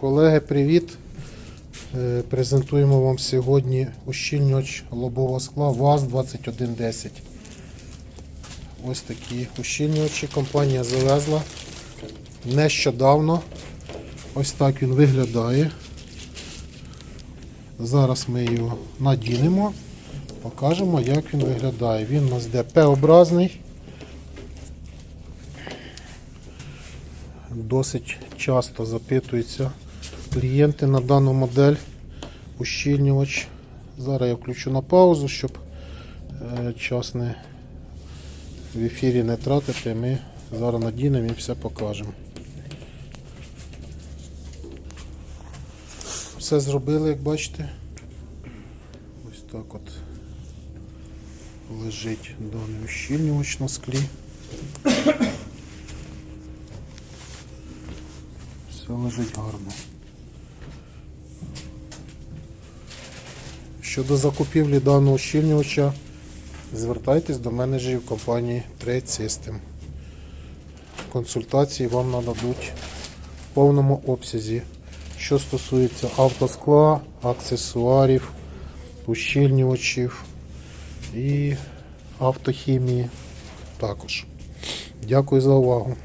Колеги, привіт! Е, Презентуємо вам сьогодні ущільнювач лобового скла ВАЗ-2110. Ось такі ущільнювачі компанія завезла нещодавно. Ось так він виглядає. Зараз ми його надінемо, покажемо, як він виглядає. Він у нас йде П-образний. Досить часто запитуються клієнти на дану модель ущільнювач. Зараз я включу на паузу, щоб е, час не в ефірі не тратити. Ми зараз надінемо і все покажемо. Все зробили, як бачите. Ось так от лежить даний ущільнювач на склі. Все лежить гарно. Щодо закупівлі даного щільнювача, звертайтесь до менеджерів компанії Trade System. Консультації вам нададуть в повному обсязі, що стосується автоскла, аксесуарів, ущільнювачів і автохімії також. Дякую за увагу.